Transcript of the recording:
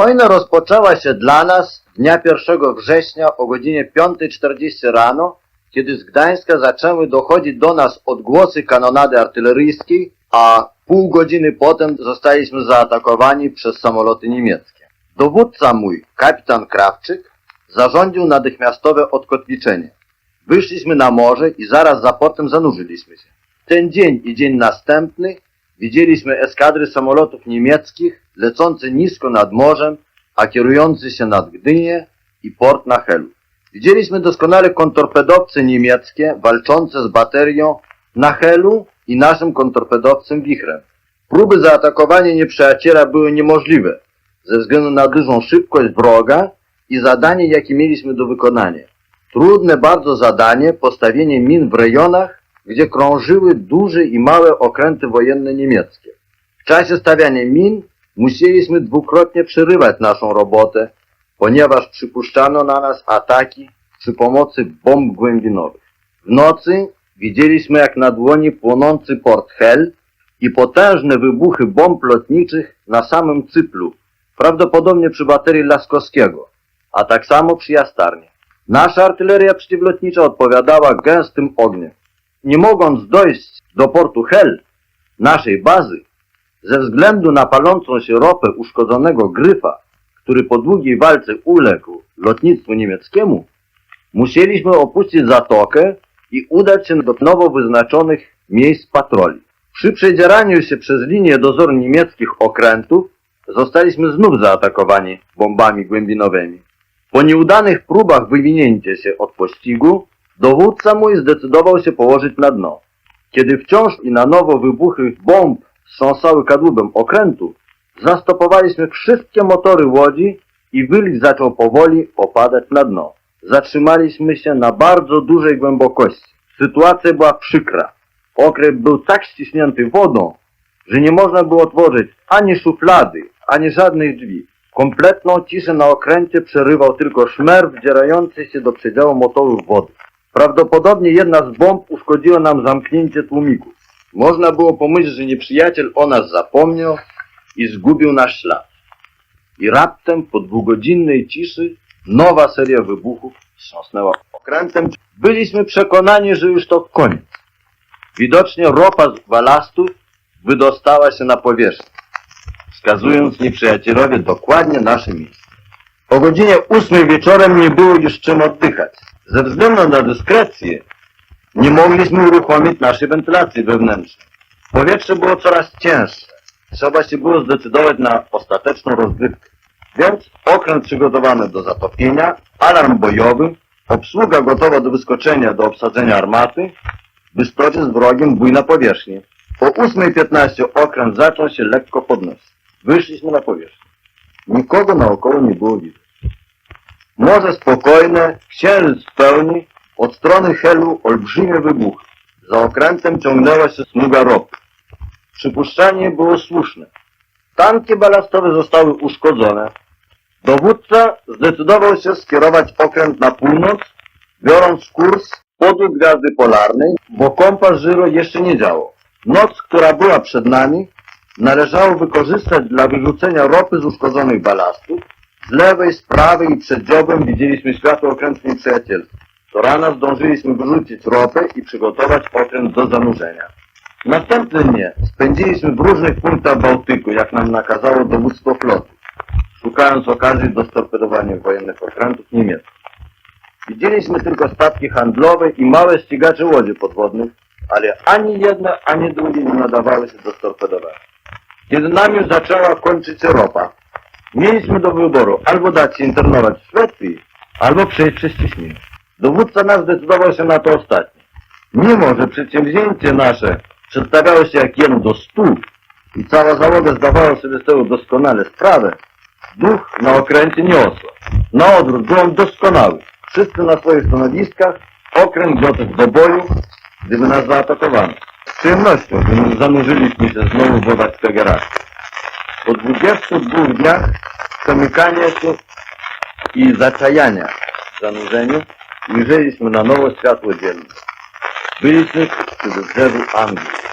Wojna rozpoczęła się dla nas dnia 1 września o godzinie 5.40 rano, kiedy z Gdańska zaczęły dochodzić do nas odgłosy kanonady artyleryjskiej, a pół godziny potem zostaliśmy zaatakowani przez samoloty niemieckie. Dowódca mój, kapitan Krawczyk, zarządził natychmiastowe odkotwiczenie. Wyszliśmy na morze i zaraz za portem zanurzyliśmy się. Ten dzień i dzień następny widzieliśmy eskadry samolotów niemieckich lecące nisko nad morzem, a kierujący się nad Gdynię i port na Helu. Widzieliśmy doskonale kontrtorpedowce niemieckie walczące z baterią na Helu i naszym kontrtorpedowcem Wichrem. Próby zaatakowania nieprzyjaciela były niemożliwe ze względu na dużą szybkość wroga i zadanie, jakie mieliśmy do wykonania. Trudne bardzo zadanie postawienie min w rejonach, gdzie krążyły duże i małe okręty wojenne niemieckie. W czasie stawiania min musieliśmy dwukrotnie przerywać naszą robotę, ponieważ przypuszczano na nas ataki przy pomocy bomb głębinowych. W nocy widzieliśmy jak na dłoni płonący port Hel i potężne wybuchy bomb lotniczych na samym Cyplu, prawdopodobnie przy baterii Laskowskiego, a tak samo przy Jastarnie. Nasza artyleria przeciwlotnicza odpowiadała gęstym ogniem. Nie mogąc dojść do portu Hel, naszej bazy, ze względu na palącą się ropę uszkodzonego gryfa, który po długiej walce uległ lotnictwu niemieckiemu, musieliśmy opuścić zatokę i udać się do nowo wyznaczonych miejsc patroli. Przy przedzieraniu się przez linię dozoru niemieckich okrętów zostaliśmy znów zaatakowani bombami głębinowymi. Po nieudanych próbach wywinięcia się od pościgu, dowódca mój zdecydował się położyć na dno. Kiedy wciąż i na nowo wybuchy bomb wstrząsały kadłubem okrętu, zastopowaliśmy wszystkie motory łodzi i wylik zaczął powoli opadać na dno. Zatrzymaliśmy się na bardzo dużej głębokości. Sytuacja była przykra. Okręt był tak ściśnięty wodą, że nie można było otworzyć ani szuflady, ani żadnych drzwi. Kompletną ciszę na okręcie przerywał tylko szmer wdzierający się do przedziału motorów wody. Prawdopodobnie jedna z bomb uszkodziła nam zamknięcie tłumików. Można było pomyśleć, że nieprzyjaciel o nas zapomniał i zgubił nasz ślad. I raptem po dwugodzinnej ciszy nowa seria wybuchów wstrząsnęła okrętem. Byliśmy przekonani, że już to koniec. Widocznie ropa z balastów wydostała się na powierzchnię, wskazując nieprzyjacielowi dokładnie nasze miejsce. O godzinie ósmej wieczorem nie było już czym oddychać. Ze względu na dyskrecję nie mogliśmy uruchomić naszej wentylacji wewnętrznej. Powietrze było coraz cięższe. Trzeba się było zdecydować na ostateczną rozgrywkę. Więc okręt przygotowany do zatopienia, alarm bojowy, obsługa gotowa do wyskoczenia do obsadzenia armaty, by stoczyć z wrogiem bój na powierzchni. Po 8.15 okręt zaczął się lekko podnosić. Wyszliśmy na powierzchnię. Nikogo naokoło nie było widać. Morze spokojne, księżyc w pełni, od strony Helu olbrzymie wybuchy. Za okrętem ciągnęła się smuga ropy. Przypuszczenie było słuszne. Tanki balastowe zostały uszkodzone. Dowódca zdecydował się skierować okręt na północ, biorąc kurs podług gwiazdy polarnej, bo kompas żyro jeszcze nie działał. Noc, która była przed nami, należało wykorzystać dla wyrzucenia ropy z uszkodzonych balastów. Z lewej, z prawej i przed dziobem widzieliśmy światło okrętu nieprzyjacielstwa. Do rana zdążyliśmy wyrzucić ropę i przygotować okręt do zanurzenia. Następny dnie spędziliśmy w różnych punktach Bałtyku, jak nam nakazało dowództwo floty, szukając okazji do storpedowania wojennych okrętów niemieckich. Widzieliśmy tylko statki handlowe i małe ścigacze łodzi podwodnych, ale ani jedna, ani drugie nie nadawały się do storpedowania. Kiedy nam już zaczęła kończyć ropa, mieliśmy do wyboru albo dać się internować w Szwecji, albo przejść przez ciśnienie. Dowódca nas zdecydował się na to ostatnie. Mimo, że przedsięwzięcie nasze przedstawiało się jak jeden do stu i cała załoga zdawała sobie z tego doskonale sprawę, duch na okręcie nie osłabł. Na odwrót, był on doskonały. Wszyscy na swoich stanowiskach, okręt gotów do boju, gdyby nas zaatakowano. Z przyjemnością zanurzyliśmy się znowu w wodach Skageraku. Po 22 dniach zamykania się i zaczajania w zanurzeniu ujrzeliśmy na nowo światło dzienne. Byliśmy przy wybrzeżu Anglii.